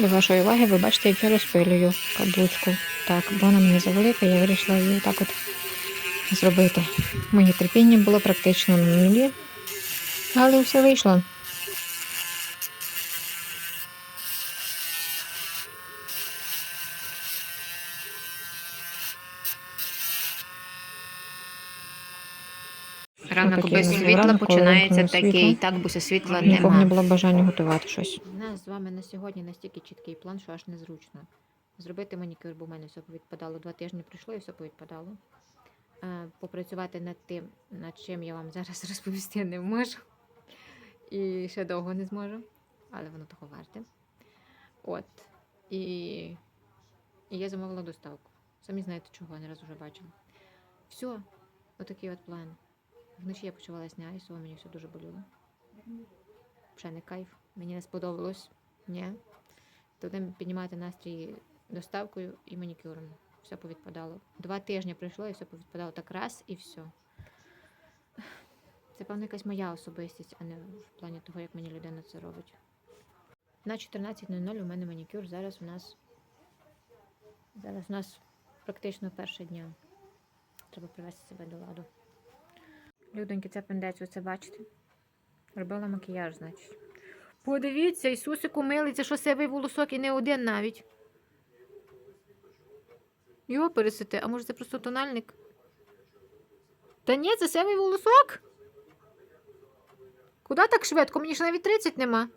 До вашої уваги ви бачите, як я розпилюю каблучку. Так, бо вона мені завелика, я вирішила її так от зробити. Моє терпіння було практично на нулі, але все вийшло. Ранок без світла починається такий, так бо світла Нікого не було бажання готувати щось. З вами на сьогодні настільки чіткий план, що аж незручно. Зробити манікюр, бо в мене все повідпадало. Два тижні пройшло і все повідпадало. Е, Попрацювати над тим, над чим я вам зараз розповісти не можу. І ще довго не зможу, але воно того варте. От. І, і я замовила доставку. Самі знаєте, чого, я не раз вже бачила. Все, отакий от план. Вночі я почувалася не айсово, мені все дуже боліло. Вже не кайф. Мені не сподобалось. Ні. То будемо піднімати настрій доставкою і манікюром. Все повідпадало. Два тижні пройшло і все повідпадало так раз і все. Це, певно, якась моя особистість, а не в плані того, як мені людина це робить. На 14.00 у мене манікюр. Зараз у нас. Зараз у нас практично перше дня. Треба привести себе до ладу. Людоньки, це пендець, ви це бачите? Робила макіяж, значить. Подивіться, Ісусику милий, це що сивий волосок і не один навіть. Його пересити, а може це просто тональник? Та ні, це сивий волосок. Куди так швидко? Мені ж навіть 30 нема.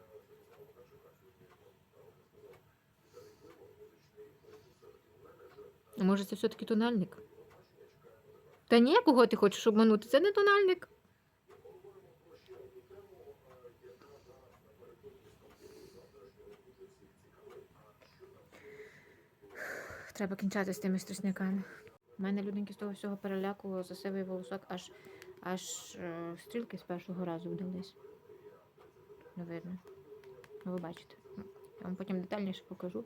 А може це все-таки тональник? Та ні, кого ти хочеш обманути? Це не тональник. Треба кінчати з тими стрісняками. У мене людинки з того всього переляку за сивий волосок, аж аж е, стрілки з першого разу вдались. Не видно. Ну, ви бачите. Я вам потім детальніше покажу.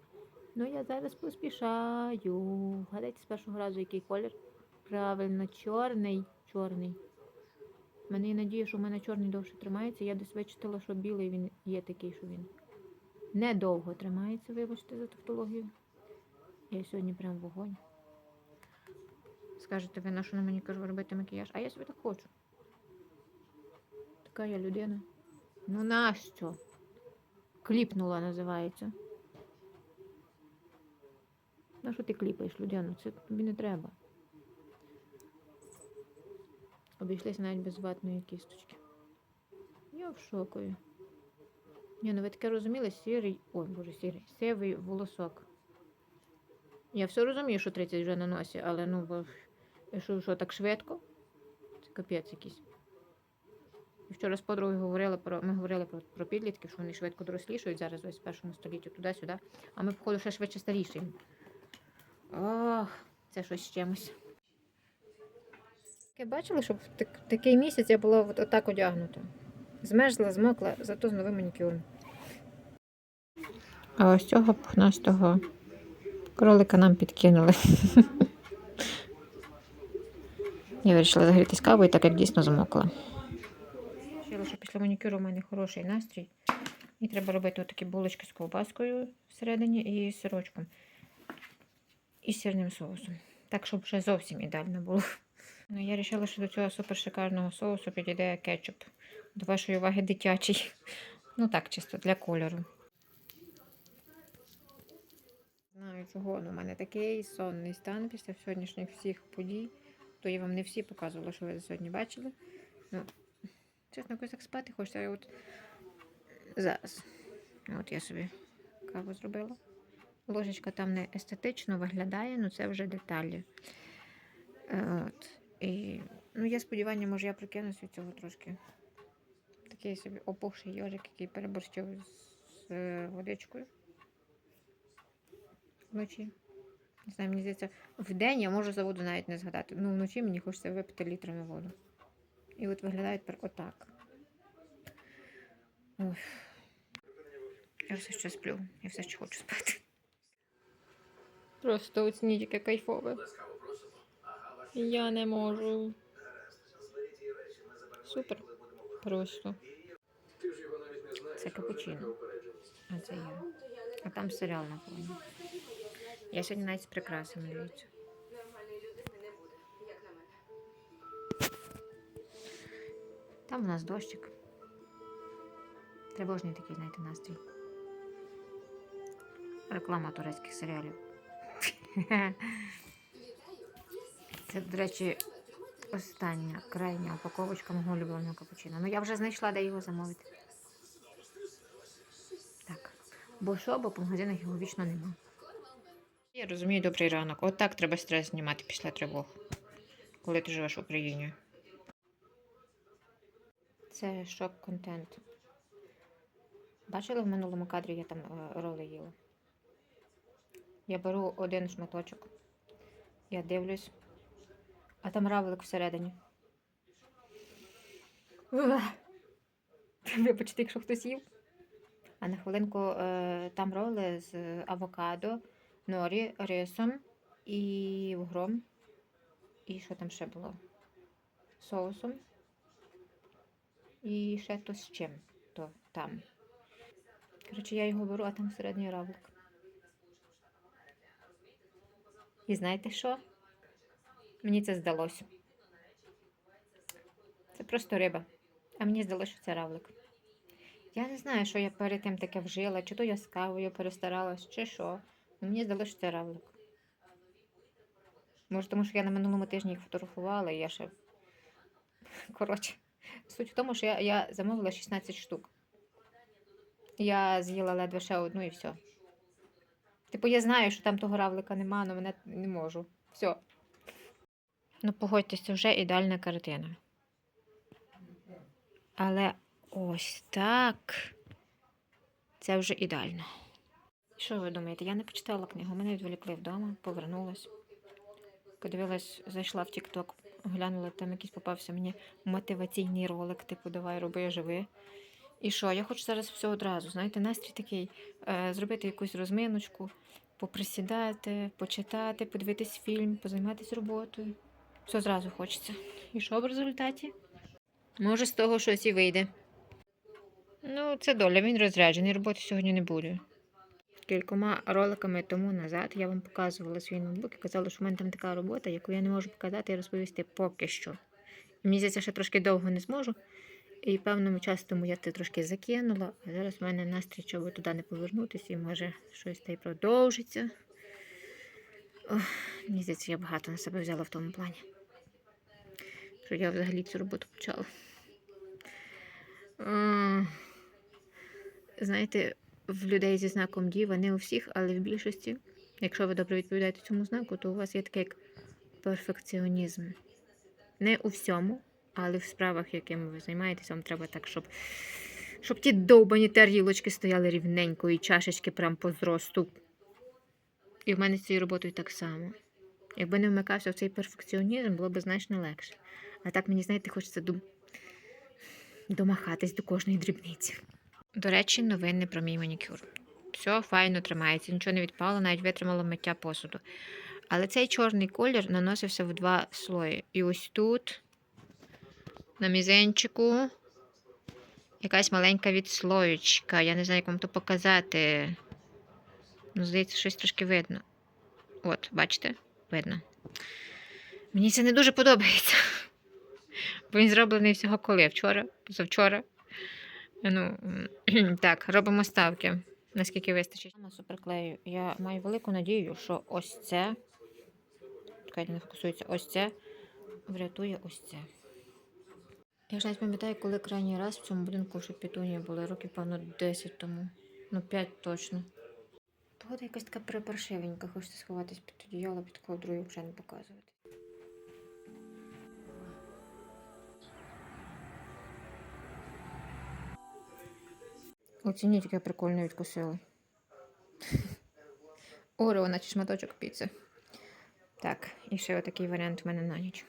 Ну, я зараз поспішаю. Гадайте з першого разу, який колір. Правильно, чорний. Чорний. У мене є надія, що в мене чорний довше тримається. Я десь вичитала, що білий він є такий, що він недовго тримається, вибачте за тавтологію. Я сьогодні прям вогонь. Скажете, ви на що на мені кажу робити макіяж? А я собі так хочу. Така я людина. Ну нащо? Кліпнула називається. На що ти кліпаєш, людину? Це тобі не треба. Обійшлися навіть без ватної кісточки. Я в шокові. Ні, ну ви таке розуміли, сірий. Ой, боже, сірий, сивий волосок. Я все розумію, що 30 вже на носі, але ну бо що, що так швидко? Це капець якийсь. Вчора з подругою говорили про. Ми говорили про, про підлітків, що вони швидко дорослішають зараз ось в першому столітті туди-сюди. А ми, походу, ще швидше старішаємо. Ох, це щось з чимось. Я бачила, щоб так- такий місяць я була от, отак одягнута. Змерзла, змокла, зато з новим манікюром. А ось цього пухнастого кролика нам підкинули. Я вирішила загрітись кавою, так як дійсно замокла. Ще лише після манікюру у мене хороший настрій. І треба робити отакі булочки з ковбаскою всередині і сирочком. І сирним соусом. Так, щоб вже зовсім ідеально було. Ну, я вирішила, що до цього супер шикарного соусу підійде кетчуп. До вашої уваги дитячий. Ну так, чисто для кольору. Знаю, чого ну, у мене такий сонний стан після сьогоднішніх всіх подій. То я вам не всі показувала, що ви сьогодні бачили. Ну, чесно, якось так спати хочеться. Я от зараз. От я собі каву зробила. Ложечка там не естетично виглядає, ну це вже деталі. Е, От. І, ну, є сподівання, може, я прикинусь від цього трошки. Такий собі опухший йожик, який переборщив з е, водичкою вночі. Не знаю, мені здається, в день я можу за воду навіть не згадати. Ну, вночі мені хочеться випити літрами воду. І от виглядає тепер отак. Ой. Я все ще сплю. Я все ще хочу спати. Просто оцініть, яке кайфове. Я не можу. Супер. Просто. Це капучино. А це я. А там серіал на фоні. Я сьогодні навіть з прикрасами дивіться. Там у нас дощик. Тривожний такий, знаєте, настрій. Реклама турецьких серіалів. Це, до речі, остання крайня упаковочка мого улюбленого капучино. Ну я вже знайшла, де його замовити. Так. Бо що, бо по магазинах його вічно нема. Я розумію, добрий ранок. От так треба стрес знімати після тривог, коли ти живеш в Україні. Це шок-контент. Бачили в минулому кадрі, я там е, роли їла. Я беру один шматочок, я дивлюсь, а там равлик всередині. Вибачте, якщо хтось їв. А на хвилинку е, там роли з авокадо, норі, рисом і вугром. І що там ще було? Соусом. І ще то з чим, то там. Коротше, я його беру, а там середній равлик. І знаєте що? Мені це здалося. Це просто риба. А мені здалося, що це равлик. Я не знаю, що я перед тим таке вжила, чи то я з кавою перестаралась, чи що. Ну, мені здалося, що це равлик. Може, тому що я на минулому тижні їх фотографувала, і я ще. Коротше. Суть в тому, що я, я замовила 16 штук. Я з'їла ледве ще одну і все. Типу, я знаю, що там того равлика нема, але мене не можу. Все. Ну, погодьтесь, це вже ідеальна картина. Але ось так. Це вже ідеально. Що ви думаєте? Я не почитала книгу, мене відволікли вдома, повернулась. Подивилась, зайшла в TikTok, глянула, там якийсь попався мені мотиваційний ролик, типу, давай роби, живи. І що? Я хочу зараз все одразу. Знаєте, настрій такий, е, зробити якусь розминочку, поприсідати, почитати, подивитись фільм, позайматися роботою. Все зразу хочеться. І що в результаті? Може, з того щось і вийде. Ну, це доля, він розряджений, роботи сьогодні не буде. Кількома роликами тому назад я вам показувала свій ноутбук і казала, що в мене там така робота, яку я не можу показати і розповісти поки що. Мені здається, ще трошки довго не зможу. І певному часу тому я це трошки закинула, а зараз в мене настрій, щоб туди не повернутися, і може щось та й продовжиться. Ох, мені здається, я багато на себе взяла в тому плані. Що я взагалі цю роботу почала. Знаєте, в людей зі знаком діва, не у всіх, але в більшості, якщо ви добре відповідаєте цьому знаку, то у вас є такий як перфекціонізм. Не у всьому, але в справах, якими ви займаєтесь, вам треба так, щоб, щоб ті довбані тарілочки стояли рівненько і чашечки прям по зросту. І в мене з цією роботою так само. Якби не вмикався в цей перфекціонізм, було б значно легше. А так мені, знаєте, хочеться дум... домахатись до кожної дрібниці. До речі, новини про мій манікюр. Все файно тримається, нічого не відпало, навіть витримало миття посуду. Але цей чорний колір наносився в два слої. І ось тут, на мізенчику, якась маленька відслоєчка. Я не знаю, як вам то показати. Ну, здається, щось трошки видно. От, бачите? Видно. Мені це не дуже подобається. Бо він зроблений всього коли? Вчора, позавчора. Ну, так, робимо ставки. Наскільки вистачить. Масу приклею. Я маю велику надію, що ось це. Чекайте, не фокусується. Ось це врятує ось це. Я ж навіть пам'ятаю, коли крайній раз в цьому будинку ще пітунія були, років, певно, 10 тому. Ну, 5 точно. Погода якась така припаршивенька, хочеться сховатись під одіяло, під ковдрою, взагалі не показувати. Оцініть, яке прикольно відкусили. Орео, наче шматочок піци. Так, і ще отакий варіант в мене на ніч.